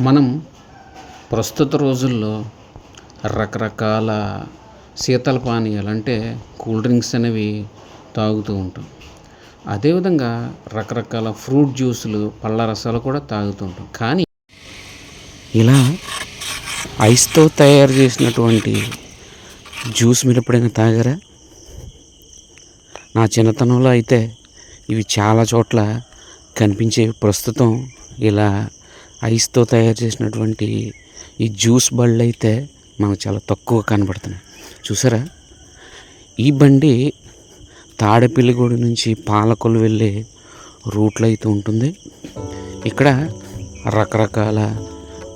మనం ప్రస్తుత రోజుల్లో రకరకాల శీతల పానీయాలు అంటే కూల్ డ్రింక్స్ అనేవి తాగుతూ ఉంటాం. అదేవిధంగా రకరకాల ఫ్రూట్ జ్యూసులు పళ్ళ రసాలు కూడా తాగుతూ ఉంటాం. కానీ ఇలా ఐస్తో తయారు చేసినటువంటి జ్యూస్ మీరు ఎప్పుడైనా తాగారా? నా చిన్నతనంలో అయితే ఇవి చాలా చోట్ల కనిపించేవి ప్రస్తుతం ఇలా ఐస్తో తయారు చేసినటువంటి ఈ జ్యూస్ బళ్ళు అయితే మనకు చాలా తక్కువ కనబడుతున్నాయి. చూసారా? ఈ బండి తాడపిల్లిగూడి నుంచి పాలకొల్లు వెళ్ళే రూట్లో అయితే ఉంటుంది. ఇక్కడ రకరకాల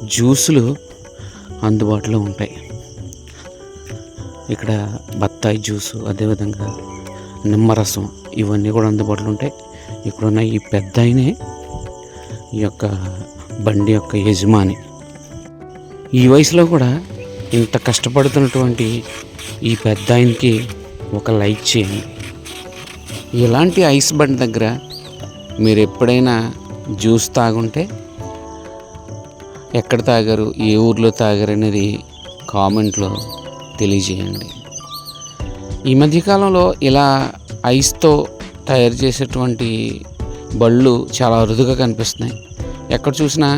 జ్యూసులు అందుబాటులో ఉంటాయి. ఇక్కడ బత్తాయి జ్యూసు అదేవిధంగా నిమ్మరసం ఇవన్నీ కూడా అందుబాటులో ఉంటాయి. ఇక్కడున్న ఈ పెద్ద ఈ యొక్క బండి యొక్క యజమాని. ఈ వయసులో కూడా ఇంత కష్టపడుతున్నటువంటి ఈ పెద్ద ఆయనకి ఒక లైక్ చేయండి ఇలాంటి ఐస్ బండి దగ్గర మీరు ఎప్పుడైనా జ్యూస్ తాగుంటే ఎక్కడ తాగారు ఏ ఊర్లో తాగారు అనేది కామెంట్లో తెలియజేయండి. ఈ మధ్యకాలంలో ఇలా ఐస్తో తయారు చేసేటువంటి బళ్ళు చాలా అరుదుగా కనిపిస్తున్నాయి. ఎక్కడ చూసినా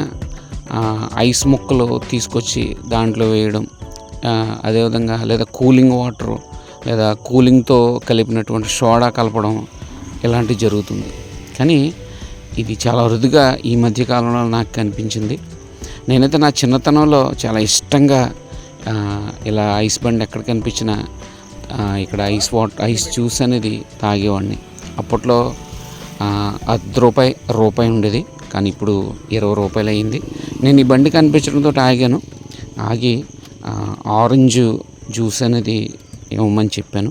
ఐస్ ముక్కలు తీసుకొచ్చి దాంట్లో వేయడం అదేవిధంగా లేదా కూలింగ్ వాటర్ లేదా కూలింగ్తో కలిపినటువంటి సోడా కలపడం ఇలాంటివి జరుగుతుంది. కానీ ఇది చాలా అరుదుగా ఈ మధ్యకాలంలో నాకు కనిపించింది. నేనైతే నా చిన్నతనంలో చాలా ఇష్టంగా ఇలా ఐస్ బండ్ ఎక్కడ కనిపించినా ఇక్కడ ఐస్ వాటర్ ఐస్ జ్యూస్ అనేది తాగేవాడిని. అప్పట్లో అర్ధ రూపాయి రూపాయి ఉండేది. కానీ ఇప్పుడు ఇరవై రూపాయలు అయింది. నేను ఈ బండి కనిపించడంతో ఆగాను. ఆగి ఆరెంజ్ జ్యూస్ అనేది ఇవ్వమని చెప్పాను.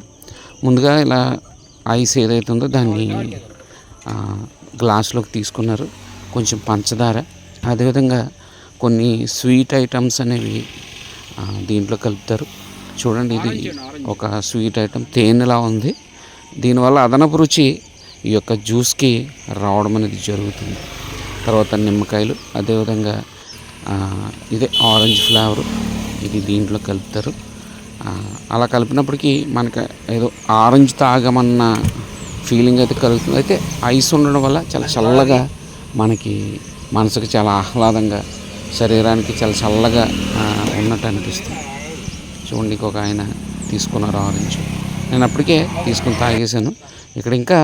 ముందుగా ఇలా ఐస్ ఏదైతే ఉందో దాన్ని గ్లాస్లోకి గ్లాసులోకి తీసుకున్నారు. కొంచెం పంచదార. అదేవిధంగా కొన్ని స్వీట్ ఐటమ్స్ అనేవి దీంట్లో కలుపుతారు. చూడండి ఇది ఒక స్వీట్ ఐటమ్. తేనెలా ఉంది. దీనివల్ల అదనపు రుచి ఈ యొక్క జ్యూస్కి రావడం అనేది జరుగుతుంది. తర్వాత నిమ్మకాయలు అదేవిధంగా ఇదే ఆరెంజ్ ఫ్లేవర్. ఇది దీంట్లో కలుపుతారు. అలా కలిపినప్పటికీ మనకి ఏదో ఆరెంజ్ తాగమన్న ఫీలింగ్ అయితే కలుగుతుంది. అయితే ఐస్ ఉండడం వల్ల చాలా చల్లగా మనకి మనసుకు చాలా ఆహ్లాదంగా శరీరానికి చాలా చల్లగా ఉన్నట్టు అనిపిస్తుంది. చూడండి ఒక ఆయన తీసుకున్నారు ఆరెంజ్. నేను అప్పటికే తీసుకుని తాగేశాను. ఇక్కడ ఇంకా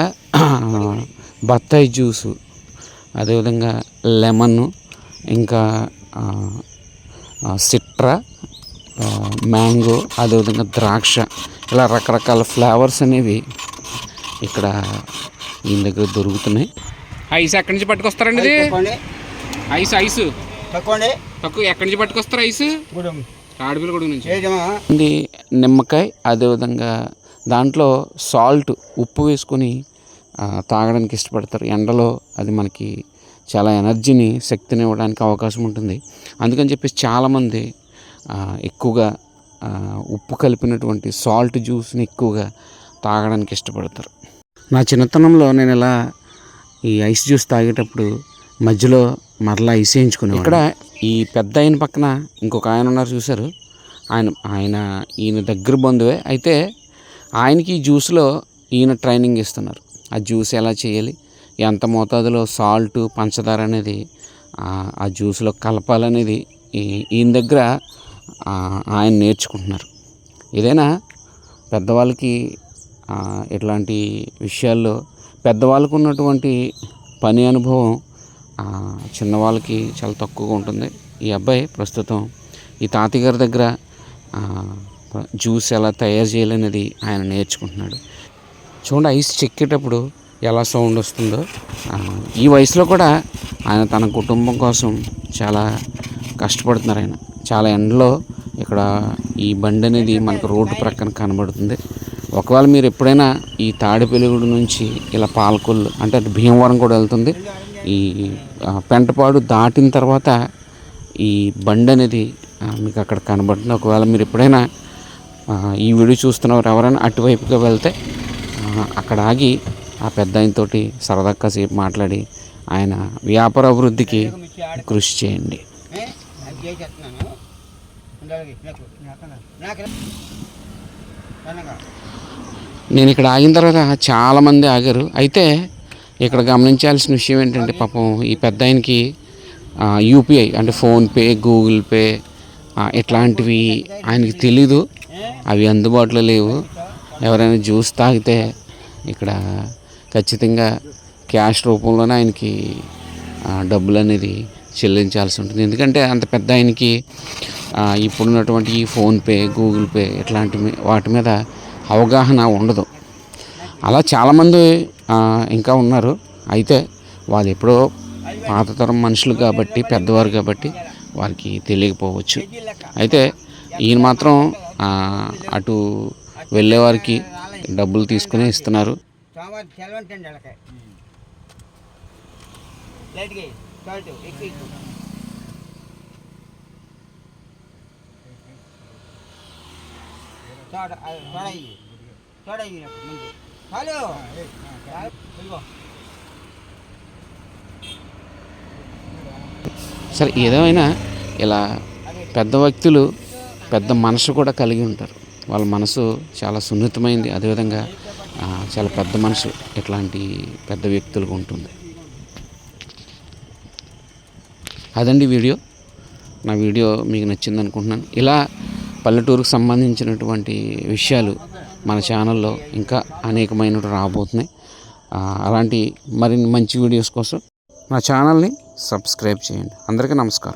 బత్తాయి జ్యూసు అదేవిధంగా లెమన్ ఇంకా సిట్రా మ్యాంగో అదేవిధంగా ద్రాక్ష ఇలా రకరకాల ఫ్లేవర్స్ అనేవి ఇక్కడ ఈయన దగ్గర దొరుకుతున్నాయి. ఐస్ ఎక్కడి నుంచి పట్టుకొస్తారండి ఇది? ఐస్ ఐస్ తక్కువ ఎక్కడి నుంచి పట్టుకొస్తారు ఐస్? ఆడపిల్లగూడ నుంచి. నిమ్మకాయ అదేవిధంగా దాంట్లో సాల్ట్ ఉప్పు వేసుకొని తాగడానికి ఇష్టపడతారు. ఎండలో అది మనకి చాలా ఎనర్జీని శక్తిని ఇవ్వడానికి అవకాశం ఉంటుంది. అందుకని చెప్పేసి చాలామంది ఎక్కువగా ఉప్పు కలిపినటువంటి సాల్ట్ జ్యూస్ని ఎక్కువగా తాగడానికి ఇష్టపడతారు. నా చిన్నతనంలో నేను ఇలా ఈ ఐస్ జ్యూస్ తాగేటప్పుడు మధ్యలో మరలా ఐస్ వేయించుకుని ఇక్కడ ఈ పెద్ద ఆయన పక్కన ఇంకొక ఆయన ఉన్నారు చూశారు. ఆయన ఆయన ఈయన దగ్గర బంధువే. అయితే ఆయనకి ఈ జ్యూస్లో ఈయన ట్రైనింగ్ ఇస్తున్నారు. ఆ జ్యూస్ ఎలా చేయాలి? ఎంత మోతాదులో సాల్ట్ పంచదార అనేది ఆ, జ్యూస్లో కలపాలనేది ఈ- ఈయన దగ్గర ఆయన నేర్చుకుంటున్నారు. ఏదైనా పెద్దవాళ్ళకి ఇట్లాంటి విషయాల్లో పెద్దవాళ్ళకు ఉన్నటువంటి పని అనుభవం చిన్నవాళ్ళకి చాలా తక్కువగా ఉంటుంది. ఈ అబ్బాయి ప్రస్తుతం ఈ తాతయ్య గారి దగ్గర జ్యూస్ ఎలా తయారు చేయాలనేది ఆయన నేర్చుకుంటున్నాడు. చూడండి ఐస్ చెక్కేటప్పుడు ఎలా సౌండ్ వస్తుందో. ఈ వయసులో కూడా ఆయన తన కుటుంబం కోసం చాలా కష్టపడుతున్నారు ఆయన. చాలా ఎండలో ఇక్కడ ఈ బండి అనేది మనకు రోడ్డు ప్రక్కన కనబడుతుంది. ఒకవేళ మీరు ఎప్పుడైనా ఈ తాడిపెలుగుడు నుంచి ఇలా పాలకొల్లు అంటే అటు భీమవరం కూడా వెళ్తుంది. ఈ పెంటపాడు దాటిన తర్వాత ఈ బండి అనేది మీకు అక్కడ కనబడుతుంది. ఒకవేళ మీరు ఎప్పుడైనా ఈ వీడియో చూస్తున్నవారు ఎవరైనా అటువైపుగా వెళ్తే అక్కడ ఆగి ఆ పెద్ద ఆయనతోటి సరదా కాసేపు మాట్లాడి ఆయన వ్యాపార అభివృద్ధికి కృషి చేయండి. నేను ఇక్కడ ఆగిన తర్వాత చాలామంది ఆగారు. అయితే ఇక్కడ గమనించాల్సిన విషయం ఏంటంటే పాపం ఈ పెద్ద ఆయనకి యూపీఐ అంటే ఫోన్పే గూగుల్ పే ఇట్లాంటివి ఆయనకి తెలీదు. అవి అందుబాటులో లేవు. ఎవరైనా జ్యూస్ తాగితే ఇక్కడ ఖచ్చితంగా క్యాష్ రూపంలోనే ఆయనకి డబ్బులు అనేది చెల్లించాల్సి ఉంటుంది. ఎందుకంటే అంత పెద్ద ఆయనకి ఇప్పుడున్నటువంటి ఈ ఫోన్పే గూగుల్ పే ఇట్లాంటి వాటి మీద అవగాహన ఉండదు. అలా చాలామంది ఇంకా ఉన్నారు. అయితే వాళ్ళు ఎప్పుడో పాత తరం మనుషులు కాబట్టి పెద్దవారు కాబట్టి వారికి తెలియకపోవచ్చు. అయితే ఈయన మాత్రం అటు వెళ్ళేవారికి డబ్బులు తీసుకునే ఇస్తున్నారు. హలో సరే ఏదేమైనా ఇలా పెద్ద వ్యక్తులు పెద్ద మనసు కూడా కలిగి ఉంటారు. వాళ్ళ మనసు చాలా సున్నితమైంది. అదేవిధంగా చాలా పెద్ద మనసు ఇట్లాంటి పెద్ద వ్యక్తులకు ఉంటుంది. అదండి వీడియో. నా వీడియో మీకు నచ్చింది అనుకుంటున్నాను. ఇలా పల్లెటూరుకు సంబంధించినటువంటి విషయాలు మన ఛానల్లో ఇంకా అనేకమైన రాబోతున్నాయి. అలాంటి మరిన్ని మంచి వీడియోస్ కోసం నా ఛానల్ని సబ్స్క్రైబ్ చేయండి. అందరికీ నమస్కారం.